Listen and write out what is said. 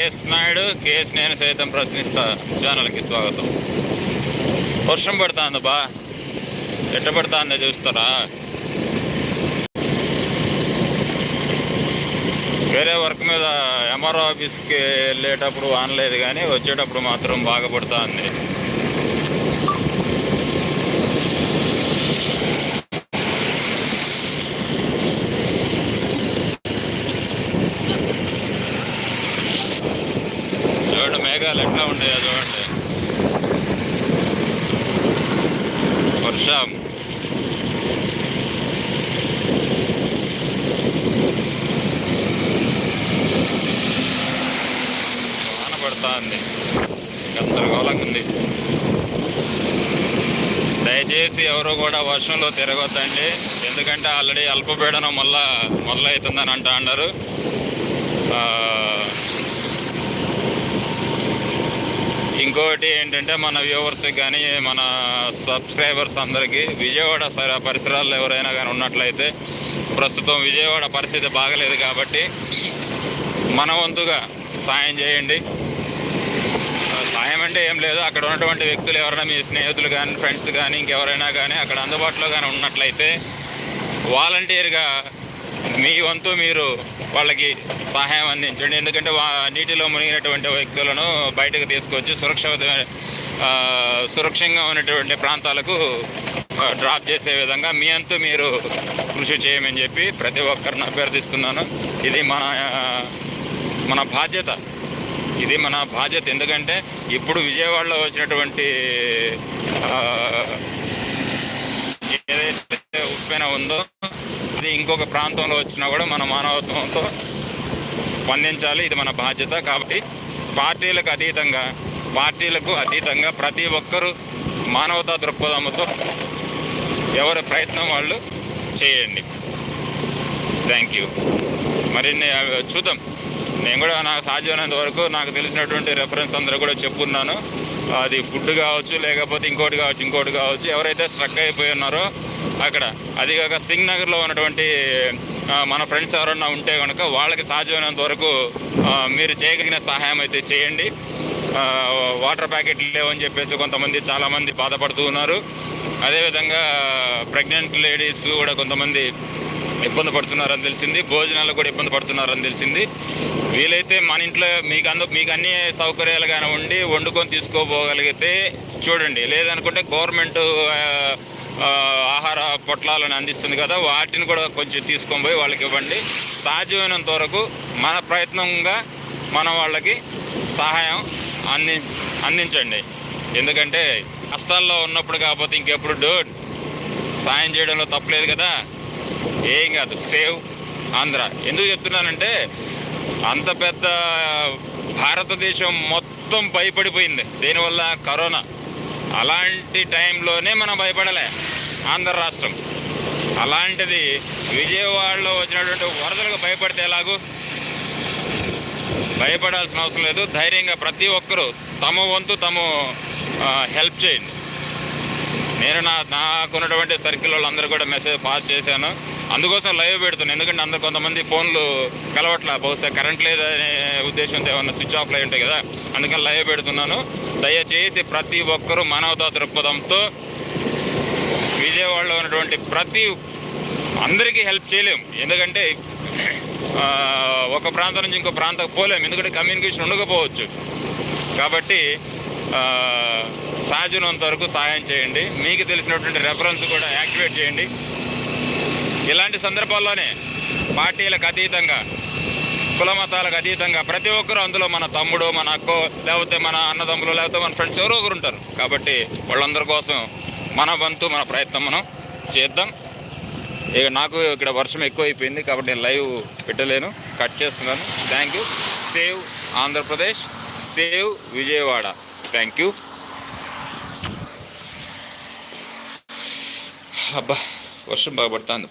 KS Naidu KS నేను సైతం ప్రశ్నిస్తా ఛానల్కి స్వాగతం. వర్షం పడుతుంది బా. ఎట్ట పడుతుందో చూస్తారా? వేరే వర్క్ మీద ఎంఆర్ఓ ఆఫీస్కి వెళ్ళేటప్పుడు ఆనలేదు కానీ వచ్చేటప్పుడు మాత్రం బాగా పడుతుంది చూడండి మేఘాలు ఎట్లా చూడండి వర్షం. వాన పడతా ఉంది గందరగోళంగా ఉంది. దయచేసి ఎవరు కూడా వర్షంలో తిరగొద్దండి. ఎందుకంటే ఆల్రెడీ అల్పపీడనం మళ్ళా మొదలవుతుందని అంటా అన్నారు. ఇంకొకటి ఇంకోటి ఏంటంటే మన వ్యూవర్స్కి కానీ మన సబ్స్క్రైబర్స్ అందరికీ విజయవాడ పరిసరాల్లో ఎవరైనా కానీ ఉన్నట్లయితే ప్రస్తుతం విజయవాడ పరిస్థితి బాగలేదు కాబట్టి మన వంతుగా సాయం చేయండి. సాయం అంటే ఏం లేదు. అక్కడ ఉన్నటువంటి వ్యక్తులు ఎవరైనా మీ స్నేహితులు కానీ ఫ్రెండ్స్ కానీ ఇంకెవరైనా కానీ అక్కడ అందుబాటులో కానీ ఉన్నట్లయితే వాలంటీర్గా మీ వంతు మీరు వాళ్ళకి సహాయం అందించండి. ఎందుకంటే వా నీటిలో మునిగినటువంటి వ్యక్తులను బయటకు తీసుకొచ్చి సురక్షితమైన సురక్షంగా ఉన్నటువంటి ప్రాంతాలకు డ్రాప్ చేసే విధంగా మీ అంతు మీరు కృషి చేయమని చెప్పి ప్రతి ఒక్కరిని అభ్యర్థిస్తున్నాను. ఇది మన మన బాధ్యత. ఇది మన బాధ్యత. ఎందుకంటే ఇప్పుడు విజయవాడలో వచ్చినటువంటి ఏదైతే ఉప్పెన ఉందో అది ఇంకొక ప్రాంతంలో వచ్చినా కూడా మన మానవత్వంతో స్పందించాలి. ఇది మన బాధ్యత కాబట్టి పార్టీలకు అతీతంగా పార్టీలకు అతీతంగా ప్రతి ఒక్కరూ మానవతా దృక్పథంతో ఎవరి ప్రయత్నం వాళ్ళు చేయండి. థ్యాంక్ యూ మరి చూద్దాం. నేను కూడా నాకు సాధ్యమైనంత వరకు నాకు తెలిసినటువంటి రెఫరెన్స్ అందరూ కూడా చెప్పున్నాను. అది ఫుడ్ కావచ్చు లేకపోతే ఇంకోటి కావచ్చు ఇంకోటి కావచ్చు ఎవరైతే స్ట్రక్ అయిపోయి ఉన్నారో అక్కడ. అది కాక సింగ్ నగర్లో ఉన్నటువంటి మన ఫ్రెండ్స్ ఎవరన్నా ఉంటే కనుక వాళ్ళకి సాధ్యమైనంత వరకు మీరు చేయగలిగిన సహాయం అయితే చేయండి. వాటర్ ప్యాకెట్లు లేవని చెప్పేసి కొంతమంది చాలామంది బాధపడుతూ ఉన్నారు. అదేవిధంగా ప్రెగ్నెంట్ లేడీస్ కూడా కొంతమంది ఇబ్బంది పడుతున్నారని తెలిసింది. భోజనాలు కూడా ఇబ్బంది పడుతున్నారని తెలిసింది. వీలైతే మన ఇంట్లో మీకు అందు మీకు అన్ని సౌకర్యాలు కానీ ఉండి వండుకొని తీసుకోపోగలిగితే చూడండి. లేదనుకుంటే గవర్నమెంట్ ఆహార పొట్లాలను అందిస్తుంది కదా వాటిని కూడా కొంచెం తీసుకొని పోయి వాళ్ళకి ఇవ్వండి. సాధ్యమైనంత వరకు మన ప్రయత్నంగా మనం వాళ్ళకి సహాయం అంది అందించండి. ఎందుకంటే కష్టాల్లో ఉన్నప్పుడు కాకపోతే ఇంకెప్పుడు డోర్ సాయం చేయడంలో తప్పలేదు కదా. ఏం కాదు సేవ్ ఆంధ్ర. ఎందుకు చెప్తున్నానంటే అంత పెద్ద భారతదేశం మొత్తం భయపడిపోయింది. దేనివల్ల? కరోనా. అలాంటి టైంలోనే మనం భయపడలే ఆంధ్ర రాష్ట్రం. అలాంటిది విజయవాడలో వచ్చినటువంటి వరదలకు భయపడితే ఎలాగూ? భయపడాల్సిన అవసరం లేదు. ధైర్యంగా ప్రతి ఒక్కరూ తమ వంతు తము హెల్ప్ చేయండి. నేను నా నాకున్నటువంటి సర్కిల్ వాళ్ళందరూ కూడా మెసేజ్ పాస్ చేశాను. అందుకోసం లైవ్ పెడుతున్నాను ఎందుకంటే అందరు కొంతమంది ఫోన్లు కలవట్ల. బహుశా కరెంట్ లేదనే ఉద్దేశంతో ఏమన్నా స్విచ్ ఆఫ్ అయి ఉంటాయి కదా. అందుకని లైవ్ పెడుతున్నాను. దయచేసి ప్రతి ఒక్కరూ మానవతా దృక్పథంతో విజయవాడలో ఉన్నటువంటి ప్రతి అందరికీ హెల్ప్ చేయలేం. ఎందుకంటే ఒక ప్రాంతం నుంచి ఇంకో ప్రాంతం పోలేము ఎందుకంటే కమ్యూనికేషన్ ఉండకపోవచ్చు. కాబట్టి సహజనంత సాధ్యమైనంత వరకు సహాయం చేయండి. మీకు తెలిసినటువంటి రెఫరెన్స్ కూడా యాక్టివేట్ చేయండి. ఇలాంటి సందర్భాల్లోనే పార్టీలకు అతీతంగా కులమతాలకు అతీతంగా ప్రతి ఒక్కరూ అందులో మన తమ్ముడు మన అక్కో లేకపోతే మన అన్నదమ్ములు లేకపోతే మన ఫ్రెండ్స్ ఎవరో ఒకరు ఉంటారు. కాబట్టి వాళ్ళందరి కోసం మన వంతు మన ప్రయత్నం మనం చేద్దాం. ఇక నాకు ఇక్కడ వర్షం ఎక్కువ అయిపోయింది కాబట్టి నేను లైవ్ పెట్టలేను కట్ చేస్తున్నాను. Thank you save Andhra Pradesh save Vijayawada. Thank you అబ్బా వర్షం బాగా పడుతుంది.